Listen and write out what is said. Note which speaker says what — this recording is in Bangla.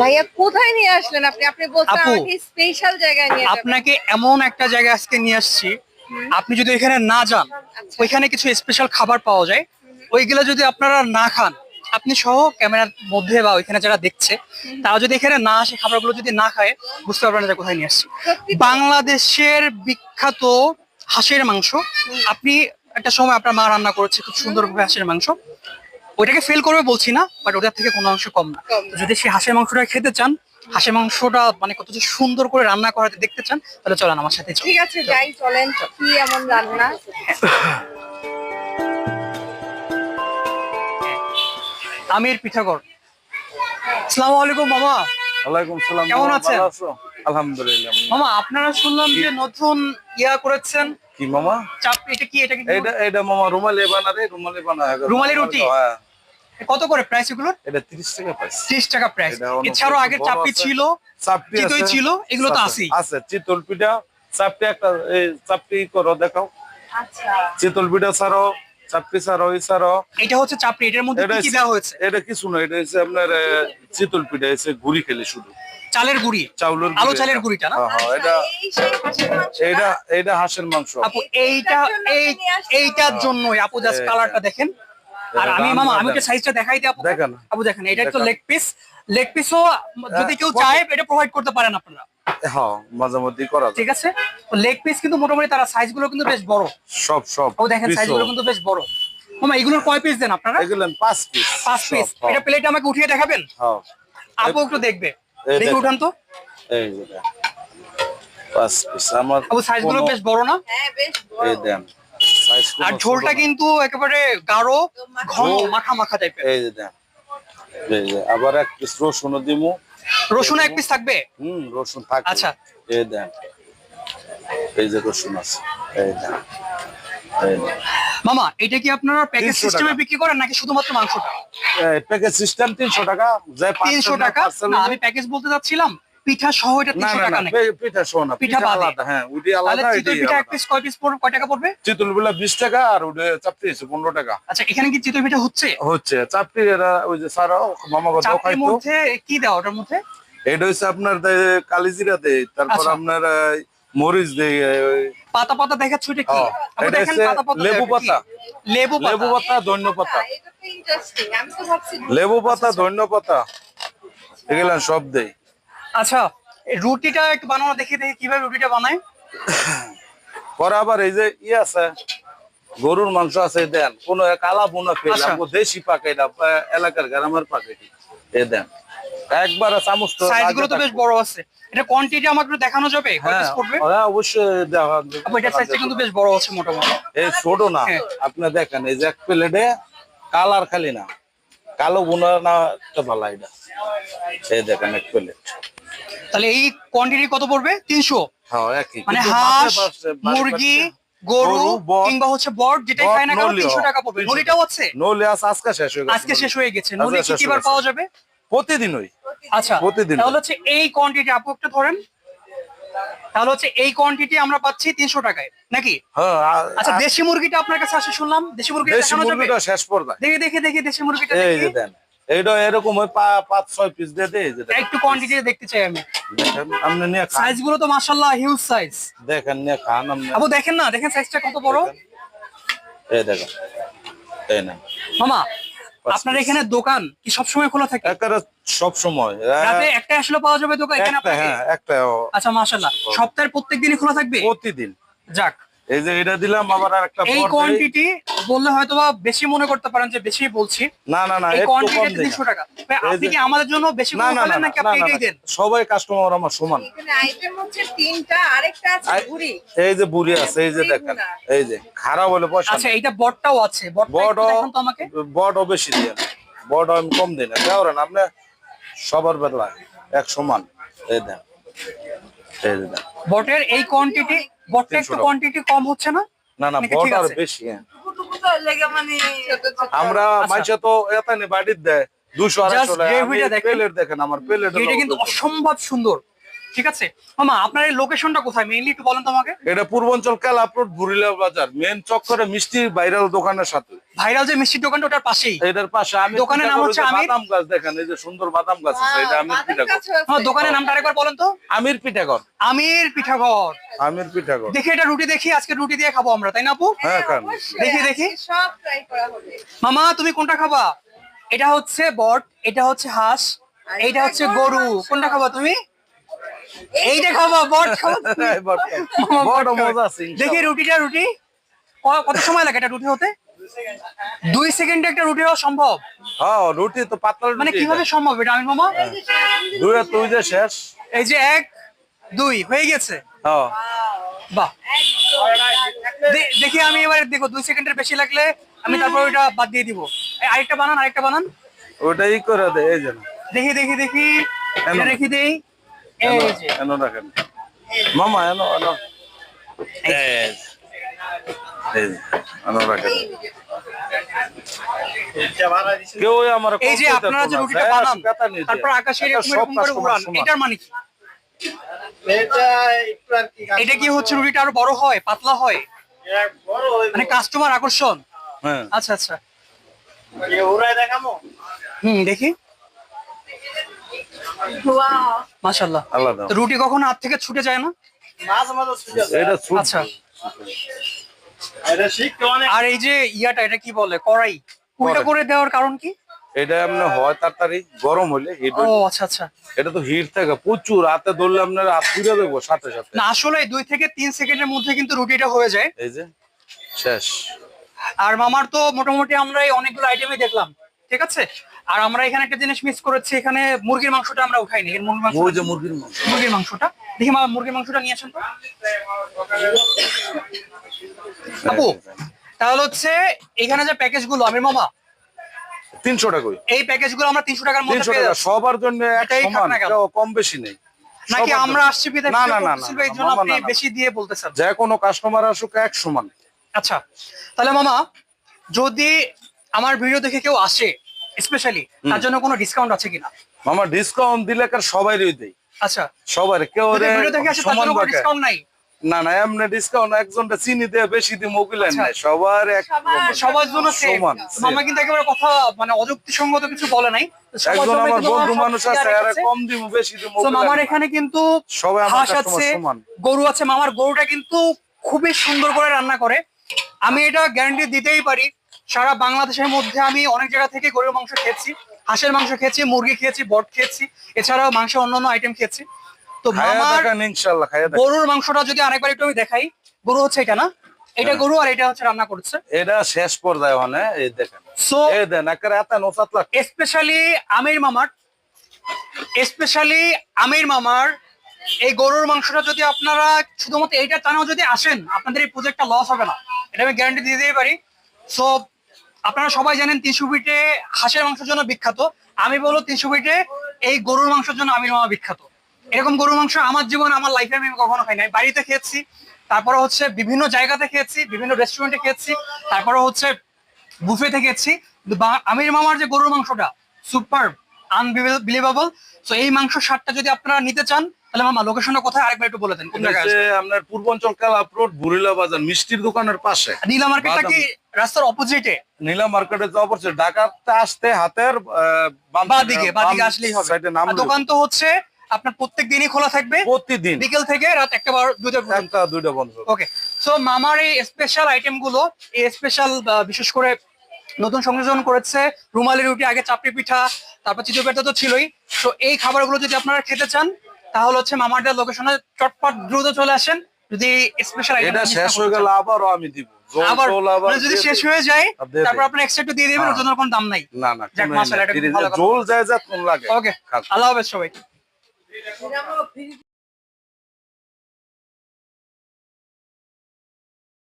Speaker 1: ভাইয়া কোথায় নিয়ে আসলেন আপনি? আপনি বলছেন
Speaker 2: আপু,
Speaker 1: আমাকে স্পেশাল জায়গায় নিয়ে যাবেন।
Speaker 2: আপনাকে এমন একটা জায়গায় আজকে নিয়ে আসছি। আপনি যদি এখানে না যান
Speaker 1: আচ্ছা।
Speaker 2: ওইখানে কিছু স্পেশাল খাবার পাওয়া যায়। ওইগুলো যদি আপনারা না খান আপনি সহ ক্যামেরার মধ্যে বা ওইখানে যারা দেখছে তারা যদি এখানে না আসে খাবারগুলো যদি না খায় বুঝতে পারবেন না যে কোথায় নিয়ে আসছি।
Speaker 1: সত্যি তো।
Speaker 2: বাংলাদেশের বিখ্যাত হাঁসের মাংস। আপনি একটা সময় আপনার মা রান্না করেছে খুব সুন্দরভাবে হাঁসের মাংস। ওইটাকে ফেল করবে বলছি না বাট ওটার থেকে কোনো অংশ কম না। যদি সেই হাঁসের মাংসটা খেতে চান হাঁসের মাংসটা মানে কত যে সুন্দর করে রান্না করাতে দেখতে চান তাহলে চলেন আমার সাথে
Speaker 1: ঠিক আছে যাই চলেন কি এমন রান্না?
Speaker 2: আমির পিঠাগড় আসসালামু আলাইকুম মামা।
Speaker 3: ওয়ালাইকুম সালাম
Speaker 2: কেমন আছেন?
Speaker 3: ভালো আছো? আলহামদুলিল্লাহ।
Speaker 2: মামা আপনারা শুনলাম যে নতুন ইয়া করেছেন
Speaker 3: কি মামা?
Speaker 2: চাপ এটা কি এটা কি
Speaker 3: এইটা এইটা মামা রুমালি বানারে রুমালি বানা হয়
Speaker 2: রুমালি রুটি?
Speaker 3: হ্যাঁ।
Speaker 2: কত করে প্রাইস এগুলোর
Speaker 3: এটা 30 টাকা পাইছি
Speaker 2: ত্রিশ টাকা প্রাইস
Speaker 3: এটা
Speaker 2: এছাড়াও চাপটি
Speaker 3: আছে।
Speaker 2: ছিল
Speaker 3: চাপটি
Speaker 2: চিতই ছিল, এগুলো তো
Speaker 3: আছে,
Speaker 2: আছেই।
Speaker 3: আছে চিতল পিঠা। চাপটি একটা এই চাপটি করো দেখাও।
Speaker 1: আচ্ছা।
Speaker 3: চিতল পিঠা ছাড়ো চাপটি ছাড়ো এই ছাড়ো।
Speaker 2: এটা হচ্ছে চাপড়ি এটার মধ্যে
Speaker 3: এটা
Speaker 2: কি কি দেওয়া হয়েছে?
Speaker 3: এটা কিছু না এটা হচ্ছে আপনার চিতল পিঠা এসে গুড়ি খেলে শুধু।
Speaker 2: চালের গুড়ি।
Speaker 3: চাউলের
Speaker 2: আলো চালের গুড়িটা না?
Speaker 3: হ্যাঁ, হ্যাঁ, এটা
Speaker 1: হাঁসের
Speaker 3: এইটা এইটা হাঁসের মাংস।
Speaker 2: আপু এইটা
Speaker 1: এইটার
Speaker 2: এই এইটার জন্যই। আপু জাস্ট কালারটা দেখেন। আর আমি মামা আমি। একটা সাইজটা দেখাই দিই আপু।
Speaker 3: দেখেন।
Speaker 2: আপু দেখেন এটা একটা লেগ পিস লেগ পিসও যদি কেউ চায় এটা প্রোভাইড করতে পারেন আপনারা।
Speaker 3: হ্যাঁ করা
Speaker 2: ঠিক আছে? লেগ পিস কিন্তু মোটামুটি তারা সাইজগুলো কিন্তু বেশ বড়।
Speaker 3: সব সব
Speaker 2: ও দেখেন সাইজগুলো কিন্তু বেশ বড়। মামা এগুলোর কয় পিস দেন আপনারা?
Speaker 3: এগুলো পিস
Speaker 2: পিস এটা প্লেটে আমাকে উঠিয়ে দেখাবেন?
Speaker 3: হ্যাঁ।
Speaker 2: আপু একটু দেখবে। দেখে। উঠান তো।
Speaker 3: এই যে পাঁচ পিস আমার
Speaker 2: আপু সাইজগুলো বেশ বড় না?
Speaker 1: হ্যাঁ বেশ বড়।
Speaker 3: এই দেন।
Speaker 2: আর ঝোলটা কিন্তু একেবারে গাঢ় ঘন মাখা মাখা টাইপের
Speaker 3: এই যে দেন। এই যে আবার এক পিস রসুন দিমু।
Speaker 2: রসুন এক পিস থাকবে?
Speaker 3: হুম রসুন থাকবে।
Speaker 2: আচ্ছা।
Speaker 3: এই দেন। এই যে রসুন আছে। এই দেন। এই দেন।
Speaker 2: মামা এটা কি আপনারা প্যাকেজ
Speaker 3: 300
Speaker 2: সিস্টেমে বিক্রি করেন নাকি শুধুমাত্র মাংসটা?
Speaker 3: প্যাকেজ সিস্টেম তিনশো টাকা যে
Speaker 2: তিনশো টাকা? না আমি প্যাকেজ বলতে চাচ্ছিলাম পিঠা সহ এটা
Speaker 3: না
Speaker 2: তিনশো
Speaker 3: না
Speaker 2: টাকা
Speaker 3: না
Speaker 2: নাকি?
Speaker 3: পিঠা শোনা
Speaker 2: পিঠা
Speaker 3: পিঠা আলাদা হ্যাঁ
Speaker 2: তাহলে
Speaker 3: আলাদা এটি
Speaker 2: পিঠা এক পিস কয় পিস পড়বে? কয় টাকা পড়বে?
Speaker 3: চিতল বেলা বিশ টাকা আর ওটা চাপটি হচ্ছে পনেরো টাকা।
Speaker 2: আচ্ছা এখানে কি চিতই পিঠা হচ্ছে?
Speaker 3: হচ্ছে চাপটি এরা ওই যে সারাও মামা
Speaker 2: চাপটির
Speaker 3: খাইতো।
Speaker 2: মধ্যে কি দেওয়া ওটার মধ্যে?
Speaker 3: এটা হচ্ছে আপনার কালিজিরা দেয় তারপর
Speaker 2: আচ্ছা।
Speaker 3: আপনার মরিচ দেয়
Speaker 2: পাতা পাতা দেখাচ্ছ এটা কি? আপু
Speaker 3: এটা
Speaker 2: দেখেন পাতা পাতা
Speaker 3: লেবু পাতা।
Speaker 2: লেবু
Speaker 3: লেবু
Speaker 2: পাতা
Speaker 3: ধন্য পাতা।
Speaker 1: আচ্ছা, এটা তো ইন্টারেস্টিং আমি তো ভাবছি
Speaker 3: লেবু পাতা ধন্য পাতা। এগুলা সব দেই।
Speaker 2: আচ্ছা এই রুটিটা একটু বানানো দেখে দেখি কীভাবে রুটিটা বানায়।
Speaker 3: পরে আবার এই যে ই আছে গরুর মাংস আছে দেন। কোন কালা বোনা ফেল
Speaker 2: আচ্ছা।
Speaker 3: দেশি পাকে এলাকার গ্রামের পাকে। এ দেন। একবার চামচ তো
Speaker 2: সাইজগুলো তো বেশ বড় আছে। এটা কোয়ান্টিটি দেখানো যাবে?
Speaker 3: হ্যাঁ। হ্যাঁ, অবশ্যই দেখা
Speaker 2: আপু এটার সাইজটা কিন্তু বেশ বড় আছে মোটামুটি।
Speaker 3: এই ছোট না।
Speaker 2: হ্যাঁ।
Speaker 3: আপনি দেখেন এই যে এক প্লেটে কালার খালি না। কালো বোনা না একটা ভালো এটা। এই দেখেন এক প্লেট
Speaker 2: তাহলে এই কোয়ান্টিটি কত পড়বে? তিনশো?
Speaker 3: হ্যাঁ একই।
Speaker 2: মানে হাঁস মুরগি গরু কিংবা হচ্ছে বট যেটাই খায় না কেন
Speaker 3: নলিও।
Speaker 2: তিনশো টাকা পড়বে।
Speaker 3: 300
Speaker 2: নলিটাও আছে?
Speaker 3: নলে আজ আজকে শেষ হয়ে গেছে
Speaker 2: আজকে শেষ হয়ে গেছে। নলি কি
Speaker 3: শেষ
Speaker 2: কি বার
Speaker 3: গেছে।
Speaker 2: পাওয়া যাবে?
Speaker 3: প্রতিদিনই।
Speaker 2: আচ্ছা
Speaker 3: প্রতিদিন।
Speaker 2: তাহলে হচ্ছে এই কোয়ান্টিটি আপু একটু ধরেন। তাহলে হচ্ছে এই কোয়ান্টিটি আমরা পাচ্ছি তিনশো টাকায় নাকি?
Speaker 3: হ্যাঁ
Speaker 2: আচ্ছা দেশি মুরগিটা আপনার কাছে আসে শুনলাম। দেশি মুরগিটা
Speaker 3: দেশি মুরগিটা শেষ পর্যায়ে
Speaker 2: দেখে দেখে দেখে দেশি মুরগিটা
Speaker 3: এই যে দেন এইটা এরকম ওই পাঁচ ছয় পিস দিয়ে দেখেন।
Speaker 2: একটু কোয়ান্টিটি দেখতে চাই আমি।
Speaker 3: দেখেন আপনি নিয়ে
Speaker 2: সাইজগুলো তো মাশাআল্লাহ হিউজ সাইজ
Speaker 3: দেখেন নিয়ে খান আপনি।
Speaker 2: আপু দেখেন না দেখেন সাইজটা কত বড়?
Speaker 3: এই দেখেন এই না
Speaker 2: মামা আপনার এখানে দোকান কি সবসময় খোলা থাকে?
Speaker 3: সব সময়
Speaker 2: রাতে একটা আসলে পাওয়া যাবে দোকান এখানে
Speaker 3: একটা হ্যাঁ একটা
Speaker 2: আচ্ছা মাশাআল্লাহ। সপ্তাহের প্রত্যেকদিনই খোলা থাকবে?
Speaker 3: প্রতিদিন।
Speaker 2: যাক।
Speaker 3: এই যে এটা দিলাম আবার আর একটা
Speaker 2: এই কোয়ান্টিটি বললে হয়তো বেশি মনে করতে পারেন যে বেশি বলছি।
Speaker 3: না না না
Speaker 2: এই কোয়ান্টিটি
Speaker 3: দেই
Speaker 2: তিনশো
Speaker 3: না।
Speaker 2: টাকা। আপনি কি আমাদের জন্য বেশি
Speaker 3: না
Speaker 2: আপনি দেন?
Speaker 3: সবাই কাস্টমার আমার সমান।
Speaker 1: এখানে আইটেম হচ্ছে তিনটা আরেকটা আছে
Speaker 3: আই- এই যে বুড়ি আছে এই যে দেখেন এই যে খারাপ হলে পয়সা
Speaker 2: আচ্ছা এইটা বটটাও আছে। তো আমাকে।
Speaker 3: বড় বেশি দিয়ে বড় আমি কম দিই না। দেওয়ারেন আপনি সবার বেলা এক সমান। এই দেন এই দেন।
Speaker 2: বটের এই কোয়ান্টিটি বটটা একটু কোয়ান্টিটি কম হচ্ছে না?
Speaker 3: না না
Speaker 2: বট
Speaker 3: আর বেশি হ্যাঁ।
Speaker 1: মানে
Speaker 3: আমরা
Speaker 2: আচ্ছা।
Speaker 3: মাইসে তো এতানি বাড়ির দেয়। দুশো আড়াইশো
Speaker 2: দেখেন।
Speaker 3: আমার প্লেট
Speaker 2: এটা কিন্তু অসম্ভব সুন্দর। ঠিক আছে? মামা আপনার এই লোকেশনটা কোথায়? মেইনলি একটু বলেন তো আমাকে।
Speaker 3: এটা পূর্বাঞ্চল ক্যালাপ্রোড বুড়িলা বাজার। মেন চক্করে মিষ্টি ভাইরাল দোকানের সাথে।
Speaker 2: ভাইরাল যে মিষ্টির দোকানটা ওটার পাশেই।
Speaker 3: এটার পাশে। আমি
Speaker 2: দোকানের নাম হচ্ছে আমির?
Speaker 3: বাদাম গাছ দেখেন এই যে সুন্দর বাদাম গাছ আছে এটা আমির পিঠাঘর।
Speaker 2: আমার দোকানের নামটা আরেকবার বলেন তো।
Speaker 3: আমির পিঠাঘর।
Speaker 2: আমির পিঠাঘর।
Speaker 3: আমির পিঠাঘর।
Speaker 2: দেখি এটা রুটি দেখি আজকে রুটি দিয়ে খাব আমরা তাই না আপু?
Speaker 3: হ্যাঁ খান।
Speaker 2: দেখি, দেখি।
Speaker 1: সব ট্রাই করা হবে।
Speaker 2: মামা তুমি কোনটা খাবা? এটা হচ্ছে বট এটা হচ্ছে হাঁস এটা হচ্ছে গরু। কোনটা খাবা তুমি? এইটা খাবা বট খাবা। বট
Speaker 3: মজা আছে
Speaker 2: দেখি রুটিটা রুটি। কত সময় লাগে এটা রুটি হতে? দুই সেকেন্ডে একটা রুটি হওয়া সম্ভব?
Speaker 3: হ্যাঁ রুটি তো পাতলা
Speaker 2: মানে কীভাবে সম্ভব এটা আমি মামা?
Speaker 3: দুই আর তুই যে শেষ।
Speaker 2: এই যে এক দুই হয়ে গেছে।
Speaker 3: হ্যাঁ।
Speaker 2: বাহ। দেখি আমি এবার দেখো দুই সেকেন্ডের বেশি লাগলে আমি তারপর ওইটা বাদ দিয়ে দিব। এই আরেকটা বানান আরেকটা বানান।
Speaker 3: ওটাই করে দে এই যে।
Speaker 2: দেখি দেখি দেখি। রেখে দেই। এই
Speaker 3: এনো রাখেন মামা এনো এনো। কেউ আমার
Speaker 2: এই যে আপনারা যে রুটিটা বানান তারপর আকাশে এরকম এরকম করে উড়ান এটার মানে কি? এটা কি হচ্ছে রুটিটা আরও বড় হয় পাতলা হয়? মানে কাস্টমার আকর্ষণ?
Speaker 3: হ্যাঁ।
Speaker 2: আচ্ছা আচ্ছা। হুম দেখি। মাশাল্লাহ রুটি কখনো হাত থেকে ছুটে যায় না?
Speaker 3: এটা
Speaker 2: আচ্ছা। আর এই যে ইয়াটা এটা কি বলে? কড়াই। উল্টা করে দেওয়ার কারণ কি?
Speaker 3: এটা এমনি হয় তাড়াতাড়ি গরম হলে হিট
Speaker 2: ও আচ্ছা আচ্ছা।
Speaker 3: এটা তো হিট থাকে। প্রচুর হাতে ধরলে আপনার হাত ফিরে দেবো সাথে সাথে।
Speaker 2: না আসলে দুই থেকে তিন সেকেন্ডের মধ্যে কিন্তু রুটিটা হয়ে যায়।
Speaker 3: এই যে শেষ।
Speaker 2: আর মামার তো মোটামুটি আমরা অনেকগুলো আইটেমই দেখলাম। ঠিক আছে? আর আমরা এখানে একটা জিনিস মিস করেছি এখানে মুরগির মাংসটা আমরা উঠাইনি। এর মুরগির মাংস
Speaker 3: ওই যে মুরগির মাংস।
Speaker 2: মুরগির মাংসটা। দেখি মা মুরগির মাংসটা নিয়ে আসেন তো। আপু তাহলে হচ্ছে এখানে যে প্যাকেজগুলো আমির মামা
Speaker 3: তিনশো টাকা
Speaker 2: এই প্যাকেজগুলো আমরা তিনশো টাকার মধ্যে পেয়ে
Speaker 3: টাকা। সবার জন্য
Speaker 2: এটাই?
Speaker 3: কম বেশি নেই।
Speaker 2: নাকি আমরা আসছি
Speaker 3: না, না, না,
Speaker 2: আপনি
Speaker 3: না, না।
Speaker 2: বেশি দিয়ে বলতে বলতেছেন
Speaker 3: যে কোনো কাস্টমার আসুক এক সমান।
Speaker 2: আচ্ছা তাহলে মামা যদি আমার ভিডিও দেখে কেউ আসে স্পেশালি তার জন্য কোনো ডিসকাউন্ট আছে কিনা?
Speaker 3: মামা ডিসকাউন্ট দিলে কার সবাইরই দেই
Speaker 2: আচ্ছা।
Speaker 3: সবার কেউ সমান
Speaker 2: ডিসকাউন্ট নাই?
Speaker 3: না না এমনি ডিসকাউন্ট একজনটা চিনি দিয়ে বেশি দিয়ে মোবিলেন
Speaker 2: আচ্ছা।
Speaker 3: নাই। সবার এক
Speaker 1: সবার-
Speaker 2: জন্য।
Speaker 3: সমান
Speaker 2: মামা কিন্তু একেবারে কথা মানে অযুক্তিসঙ্গত কিছু বলে নাই।
Speaker 3: একজন আমার বন্ধু মানুষ আছে আর কম দিব বেশি দিব
Speaker 2: মামার এখানে কিন্তু
Speaker 3: সবাই আমার
Speaker 2: আছে
Speaker 3: সমান।
Speaker 2: গরু আছে। মামার গরুটা কিন্তু খুবই সুন্দর করে রান্না করে। আমি এটা গ্যারান্টি দিতেই পারি। সারা বাংলাদেশের মধ্যে আমি অনেক জায়গা থেকে গরুর মাংস খেয়েছি হাঁসের মাংস খেয়েছি মুরগি খেয়েছি বট খেয়েছি এছাড়াও মাংস অন্যান্য আইটেম খেয়েছি। তো মামার গরুর মাংসটা যদি আরেকবার একটু আমি দেখাই গরু হচ্ছে এটা না? এটা
Speaker 3: হ্যাঁ।
Speaker 2: গরু আর এটা হচ্ছে রান্না করছে।
Speaker 3: এটা শেষ পর্যায়ে মানে এই দেখেন।
Speaker 2: সো
Speaker 3: এই দেন একেবারে এত নসাত লাখ
Speaker 2: স্পেশালি আমির মামার স্পেশালি আমির মামার এই গরুর মাংসটা যদি আপনারা শুধুমাত্র এইটা টানাও যদি আসেন আপনাদের এই প্রজেক্টটা লস হবে না। এটা আমি গ্যারান্টি দিয়ে দিতে পারি। সো আপনারা সবাই জানেন তিনশো ফিটে হাঁসের মাংসের জন্য বিখ্যাত। আমি বলব তিনশো ফিটে এই গরুর মাংসের জন্য আমির মামা বিখ্যাত। এরকম গরুর মাংস আমার জীবন, আমার লাইফে আমি কখনো খাই নাই। বাড়িতে খেয়েছি, তারপরে হচ্ছে বিভিন্ন জায়গাতে খেয়েছি, বিভিন্ন রেস্টুরেন্টে খেয়েছি, তারপরে হচ্ছে বুফেতে খেয়েছি। আমির মামার যে গরুর মাংসটা সুপার আনবিলিভেবল সো এই মাংস স্বাদটা যদি আপনারা নিতে চান তাহলে মামা লোকেশনটা কোথায় আরেকবার একটু বলে দেন কোন জায়গায়
Speaker 3: আপনার পূর্বাঞ্চল ক্লাব রোড বুড়িলা বাজার মিষ্টির দোকানের পাশে।
Speaker 2: নীলা মার্কেটটা কি রাস্তার অপোজিটে
Speaker 3: নীলা মার্কেটে যাওয়া পড়ছে ঢাকাতে আসতে হাতের আহ, বাম
Speaker 2: দিকে বা দিকে আসলেই হবে। দোকান তো হচ্ছে আপনার প্রত্যেক দিনই খোলা থাকবে।
Speaker 3: প্রতিদিন।
Speaker 2: বিকেল থেকে রাত একটা বার পর্যন্ত।
Speaker 3: একটা দুইটা বন্ধ
Speaker 2: ওকে সো মামার এই স্পেশাল আইটেমগুলো এই স্পেশাল বিশেষ করে নতুন সংযোজন করেছে রুমালি রুটি আগে চাপড়ি পিঠা তারপর পিঠা তো ছিলই। তো এই খাবারগুলো যদি আপনারা খেতে চান তাহলে হচ্ছে মামারদের লোকেশনে চটপট দ্রুত চলে আসেন। যদি স্পেশাল
Speaker 3: এটা শেষ হয়ে গেল আবারও আমি দিব।
Speaker 2: আবার মানে যদি শেষ হয়ে যায় তারপর আপনি এক্সট্রা একটু দিয়ে দিবেন ওর। জন্য কোনো দাম নাই।
Speaker 3: না না
Speaker 2: যাক, মাশাআল্লাহ, এটা খুব
Speaker 3: এই
Speaker 2: ভালো
Speaker 3: যে
Speaker 2: কথা।
Speaker 3: জল যায় যা কোন লাগে।
Speaker 2: ওকে আল্লাহ হাফেজ সবাই
Speaker 1: এটা আমার